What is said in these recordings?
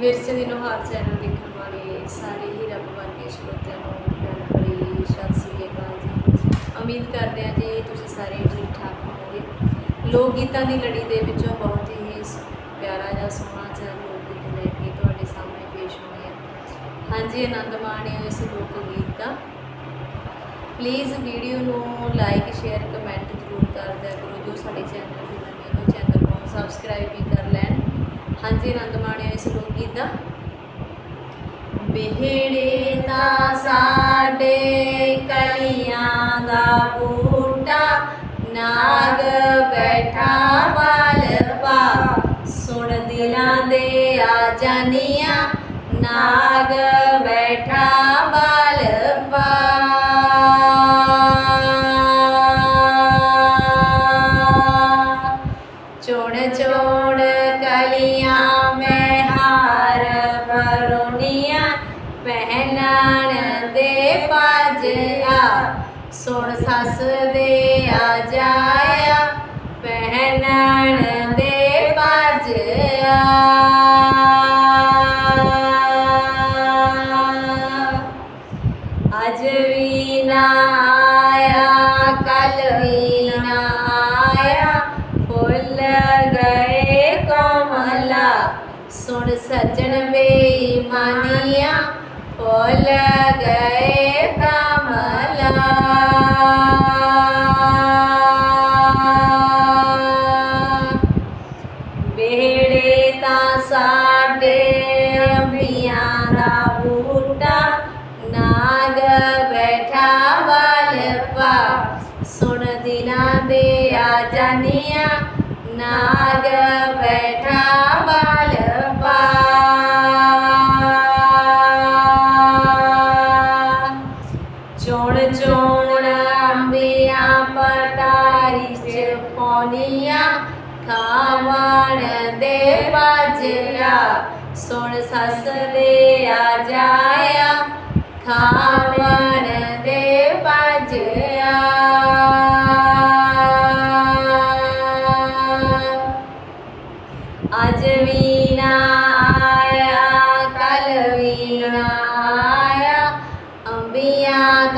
ਵਿਰਸੇ ਦੀ ਨੁਹਾਰ ਚੈਨਲ ਦੇਖਣ ਵਾਲੇ ਸਾਰੇ ਹੀ ਰੱਬ ਵਰਗੇ ਸਰੋਤਿਆਂ ਨੂੰ ਪਿਆਰ ਭਰੀ ਸਤਿ ਸ੍ਰੀ ਅਕਾਲ ਜੀ। ਉਮੀਦ ਕਰਦੇ ਹਾਂ ਜੀ ਤੁਸੀਂ ਸਾਰੇ ਠੀਕ ਠਾਕ ਹੋਵੋਗੇ। ਲੋਕ ਗੀਤਾਂ ਦੀ ਲੜੀ ਦੇ ਵਿੱਚੋਂ ਬਹੁਤ ਹੀ ਪਿਆਰਾ ਜਿਹਾ ਸੋਹਣਾ ਜਿਹਾ ਲੋਕ ਗੀਤ ਲੈ ਕੇ ਤੁਹਾਡੇ ਸਾਹਮਣੇ ਪੇਸ਼ ਹੋਏ ਹਾਂ। ਹਾਂਜੀ, ਆਨੰਦ ਮਾਣਿਓ ਇਸ ਲੋਕ ਗੀਤ ਦਾ। ਪਲੀਜ਼ ਵੀਡੀਓ ਨੂੰ ਲਾਈਕ ਸ਼ੇਅਰ ਕਮੈਂਟ ਜ਼ਰੂਰ ਕਰ ਦਿਆ ਕਰੋ। ਜੋ ਸਾਡੇ ਚੈਨਲ ਦੇ ਨਵੇਂ ਨੇ ਚੈਨਲ ਨੂੰ ਸਬਸਕ੍ਰਾਈਬ ਹਾਂਜੀ ਆਨੰਦ ਮਾਣਿਆ ਇਸ ਲੋਕ ਗੀਤ ਦਾ। ਬਿਹੜੇ ਤਾਂ ਸਾਡੇ ਕਲੀਆਂ ਦਾ ਬੂਟਾ, ਨਾਗ ਬੈਠਾ ਬਲਪਾ ਸੁਣ ਦਿਲਾਂ ਦੇ ਆ ਜਾਨੀਆਂ, ਨਾਗ ਬੈਠਾ ਚੋੜ ਚੋੜ ਕਲੀਆਂ ਮੈਂ ਹਾਰ ਪਰੋਨੀਆਂ ਪਹਿਨਾਣ ਦੇ ਪਾਜਿਆ ਸੁਣ ਸੱਸ ਦੇ ਆ ਜਾਇਆ, ਪਹਿਨਾਣ ਦੇ ਗਏ ਕਮਲਾ। ਸੁਣ ਸੱਜਣ ਬੇਈਮਾਨੀਆਂ ਫੁੱਲ ਗਏ ਕਮਲਾ। ਨਾਗ ਬੈਠਾ ਬਲਪਾ ਚੋਣ ਚੋਣ ਅੰਬੀਆਂ ਪਟਾਰੀ ਚ ਪੌਨੀਆਂ ਖਾਵਣ ਦੇ ਬਾਜਿਆ ਸੁਣ ਸੱਸ ਦੇ ਆ ਜਾਇਆ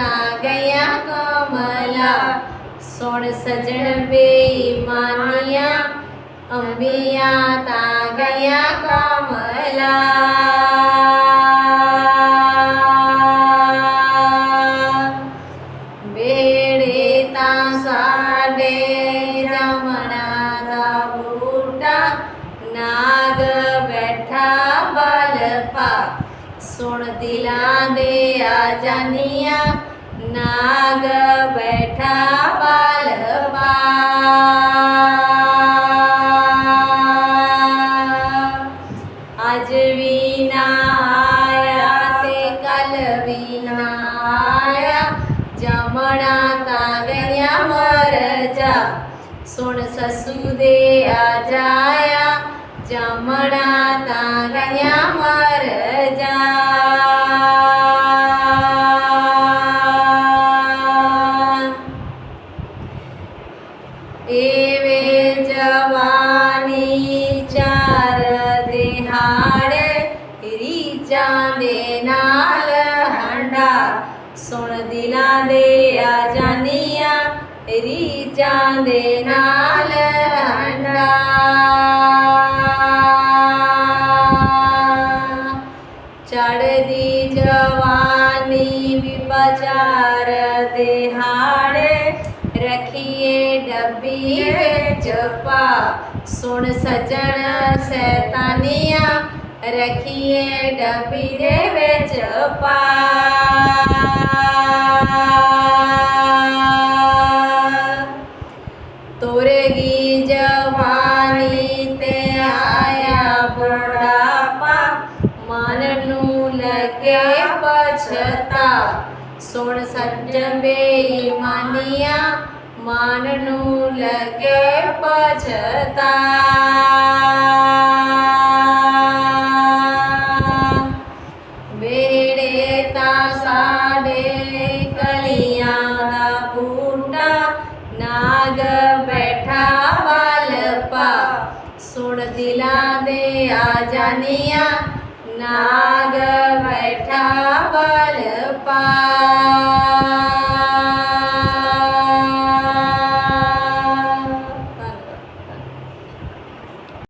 ਅੰਬੀਆਂ ਤਾਂ ਗਿਆ ਕਮਲਾ, ਸੁਣ ਸਜਣ ਬੇਈਮਾਨੀਆਂ, ਅੰਬੀਆਂ ਤਾਂ ਗਿਆ ਕਮਲਾ। ਬੇੜੇ ਤਾਂ ਸਾਡੇ ਰਮਣਾ ਦਾ ਬੂਟਾ, ਨਾਗ ਬੈਠਾ ਬਲਪਾ। ਸੁਣ ਦਿਲਾਂ ਦੇ ਆ ਜਾਨੀਆਂ ਨਾਗ ਬੈਠਾ ਬਲਪਾ ਅੱਜ ਵੀ ਨਾ ਆਇਆ ਤੇ ਕੱਲ ਵੀ ਨਾ ਆਇਆ ਜਮਣਾ ਤਾਂ ਗਿਆ ਮਰ ਜਾ ਸੁਣ ਸਸੂ ਦੇ ਆ ਜਾਇਆ ਰੀਜਾਂ ਦੇ ਨਾਲ ਹੰਡਾ। ਚੜਦੀ ਜਵਾਨੀ ਵੀ ਬਾਜ਼ਾਰ ਦੇ ਹਾੜੇ ਰਖੀਏ ਡੱਬੀ ਵਿੱਚ ਪਾ। ਸੁਣ ਸਜਣ ਸੈਤਾਨੀਆਂ ਰਖੀਏ ਡੱਬੀ ਦੇ ਵਿੱਚ ਪਾ। ਪਛਤਾ ਸੁਣ ਸੱਜਣ ਬੇਈਮਾਨੀਆਂ ਮਨ ਨੂੰ ਲੱਗੇ ਪਛਤਾ। ਬੇੜੇ ਤਾਂ ਸਾਡੇ ਕਲੀਆਂ ਦਾ ਬੂਟਾ, ਨਾਗ ਬੈਠਾ ਵਲ ਪਾ ਸੁਣ Bye.